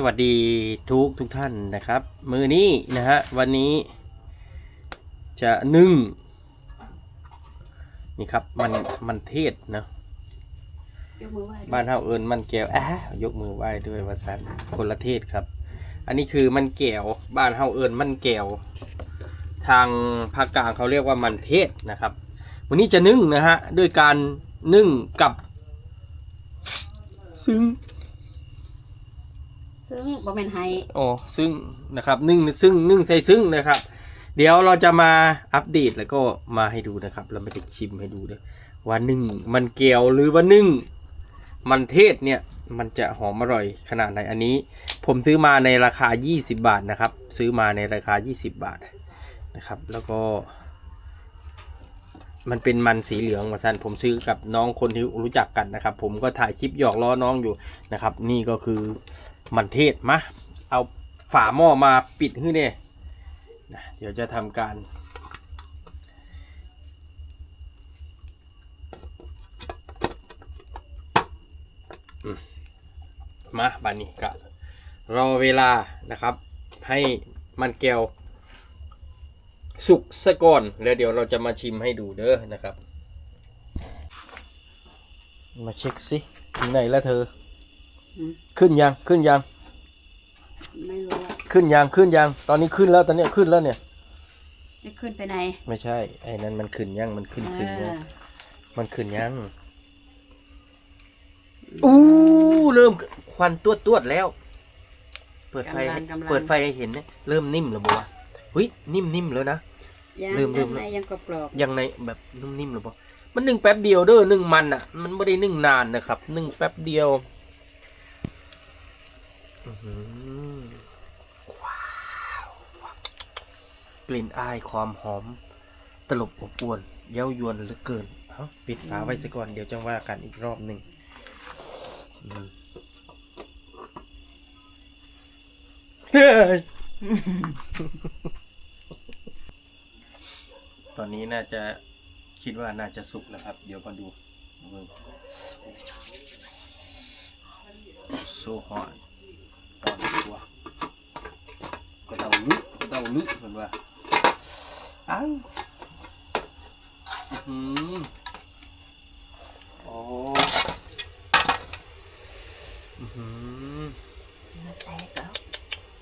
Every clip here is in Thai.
สวัสดีทุกทุกท่านนะครับ มือนี้นะฮะวันนี้จะนึ่งนี่ครับมันมันเทศนะยกมือไหว้บ้านเฮาเอิญมันแก้วอะยกมือไหว้ด้วยวาสันคนละเทศครับ อันนี้คือมันแก้วบ้านเฮาเอิญมันแก้วทางภาคกลางเขาเรียกว่ามันเทศนะครับ วันนี้จะนึ่งนะฮะด้วยการนึ่งกับ ซึ่ง ซึ่งบ่แม่นไฮอ๋อซึ่งนะครับนึ่งซึ่งนึ่งใส่ซึ่งนะครับ เดี๋ยวเราจะมาอัปเดตแล้วก็มาให้ดูนะครับ เราไม่ได้ชิมให้ดูเลยว่านึ่งมันเกลียวหรือว่านึ่ง มันเทศเนี่ยมันจะหอมอร่อยขนาดไหนอันนี้ ผมซื้อมาในราคา 20 บาทนะครับ ซื้อมาในราคา 20 บาทนะครับ แล้วก็ มันเป็นมันสีเหลืองมาสั้นผมซื้อกับน้องคนที่รู้จักกันนะครับ ผมก็ถ่ายคลิปหยอกล้อน้องอยู่นะครับ นี่ก็คือ มันเทศมะเอาฝาหม้อมาปิดให้เนี่ยนะเดี๋ยวจะทำการ มาบันนี้ก็รอเวลานะครับ ให้มันแก้วสุกซะก่อนแล้วเดี๋ยวเราจะมาชิมให้ดูเด้อนะครับ มาเช็คสิถึงไหนแล้วเธอ ขึ้นยังขึ้นยังไม่รู้ว่าขึ้นยังขึ้นยังตอนนี้ขึ้นแล้วตอนเนี้ยขึ้นแล้วเนี่ย จะขึ้นไปไหนไม่ใช่ ไอ้นั้นมันขึ้นยังมันขึ้นขึ้นยังอ่ามันขึ้นยังอู้เริ่มควันตวดตวดๆแล้ว เปิดไฟกำลังกำลัง เปิดไฟให้เห็นเนี่ยเริ่มนิ่มแล้วบัวะเฮ้ยนิ่มนิ่มแล้วนะ ยังลืมลืด้าม นในยังกรอบยังในแบบนุ่มๆหรือเปล่ามันนึ่งแป๊บเดียวเด้อนึ่งมันอะ มันไม่ได้นึ่งนานนะครับ นึ่งแป๊บเดียวอื้อหือว้าว กลิ่นอายความหอม ตลบอบอวนเย้ายวนเหลือเกินเอาปิดฝาไว้ซะก่อน เดี๋ยวจะว่ากันอีกรอบหนึ่งเฮ้ยตอนนี้น่าจะคิดว่าน่าจะสุกแล้วครับ เดี๋ยวมาดูโซฮอน ตอนตัวก็เดาลึกก็เดาลึกเหมือนว่าอ้าวอื้อหือโอ้อื้อหือๆแตกแล้ว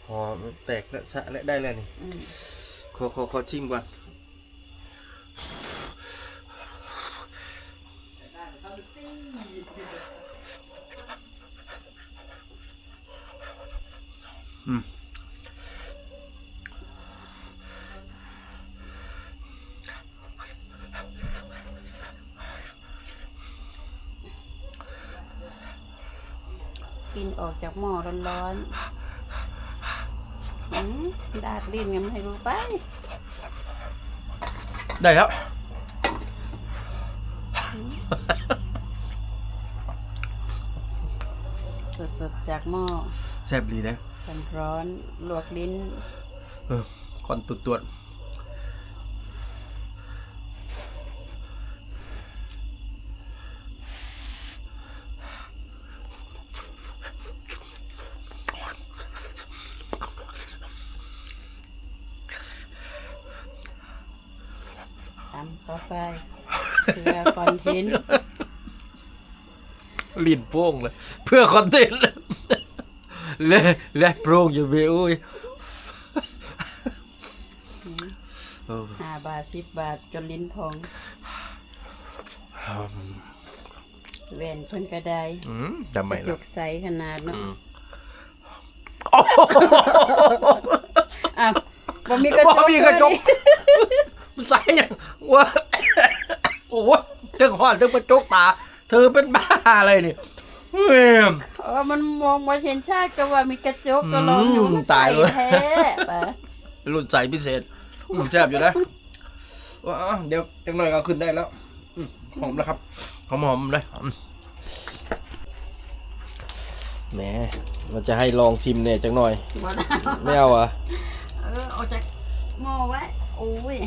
หอมแตกแล้วสะแล้วได้แล้วนี่อืมขอขอขอชิมก่อน กินออกจากหม้อร้อนๆอืมดาดลิ้นกันให้รู้ไป ได้แล้ว สดๆจากหม้อ แซ่บดี นะร้อนๆลวกลิ้นเออคอนตุดตรวจตามต่อไปเพื่อคอนเทนต์ลิ้นโป้งเลย เพื่อคอนเทนต์ และและโปร่งอย่าไปโอ้ยเออห้าบาทสิบบาทจนลิ้นพองแหวนเพิ่นกระไดอืมทำไมจุล่ะกใสขนาดเนาะอืมอ้าวบ่มีกระจกบ่มีกระจกเลยใส่ยังว่าโอ้ยเจ้าขวานเจ้าประจกตา เธอเป็นบ้าอะไรเนี่ยเฮ้ย เออมันมองมาเห็นชาติก็ว่ามีกระจกก็ลองอยู่อืมมันตาใส่ยเลยแท้ปะรุ่นใส่พิเศษอืมแซ่บอยู่นะว้าเดี๋ยวจังหน่อยก็ขึ้นได้แล้วอืมหอมแล้วครับหอมหอมๆเลยอืมแหมเราจะให้ลองชิมเนี่ยจังหน่อยบ่ได้ไม่เอาอะเออเอาจากหม้อไว้โอ้ย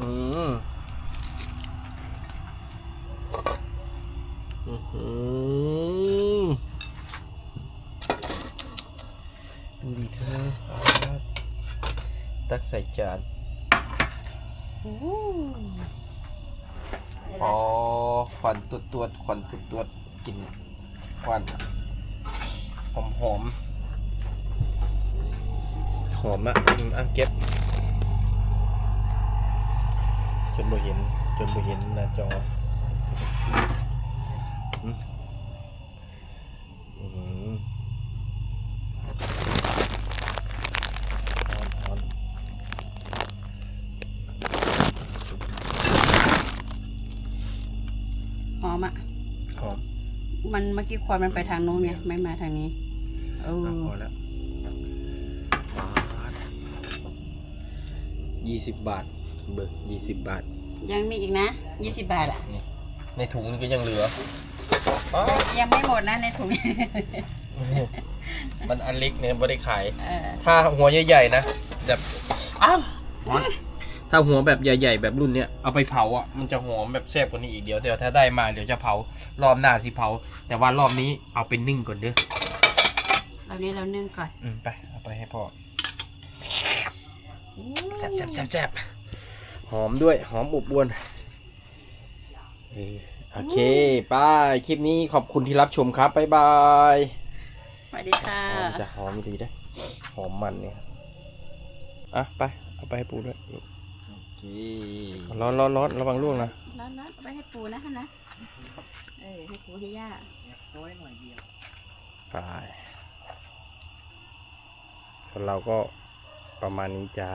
อืม ดูดิเธอตักใส่จานพอควันตรวจตัวควันตรวจตัวกินควันหอมหอมหอมอะอ่างเก็บจนบ่เห็นจนบ่เห็นหน้าจอ มันเมื่อกี้ควันมันไปทางนู้นไงไม่มาทางนี้เอออะพอแล้วยี่สิบบาท เบิกยี่สิบบาท ยังมีอีกนะยี่สิบบาทอะ นี่ ในถุงนี่ก็ยังเหลืออ๋อยังไม่หมดนะในถุง มันอันเล็กเนี่ยไม่ได้ขาย เออถ้าหัวใหญ่ๆนะแบบอ้าวร้อน ถ้าหัวแบบใหญ่ ๆ แบบรุ่นเนี้ยเอาไปเผาอะมันจะหอมแบบแซ่บกว่านี้อีกเดี๋ยวเดี๋ยวถ้าได้มาเดี๋ยวจะเผารอบหน้าสิเผา แต่ว่ารอบนี้เอาไปนึ่งก่อนเด้อเรานี้เรานึ่งก่อนอืมไปเอาไปให้พ่อแซ่บแซ่บแซ่บแซ่บหอมด้วยหอมอบอวนเออโอเคไป้ายคลิปนี้ขอบคุณที่รับชมครับบ๊ายบายสวัสดีค่ะหอมจะหอมดีได้อหอมมันเนี่ยอะไปเอาไปให้ปูด้วยโอ เคร้อนร้อนร้อนระวังล่วงนะร้อนๆเอาไปให้ปูนะนะเออให้ปูให้ย่าไปคนเราก็ประมาณนี้จ้า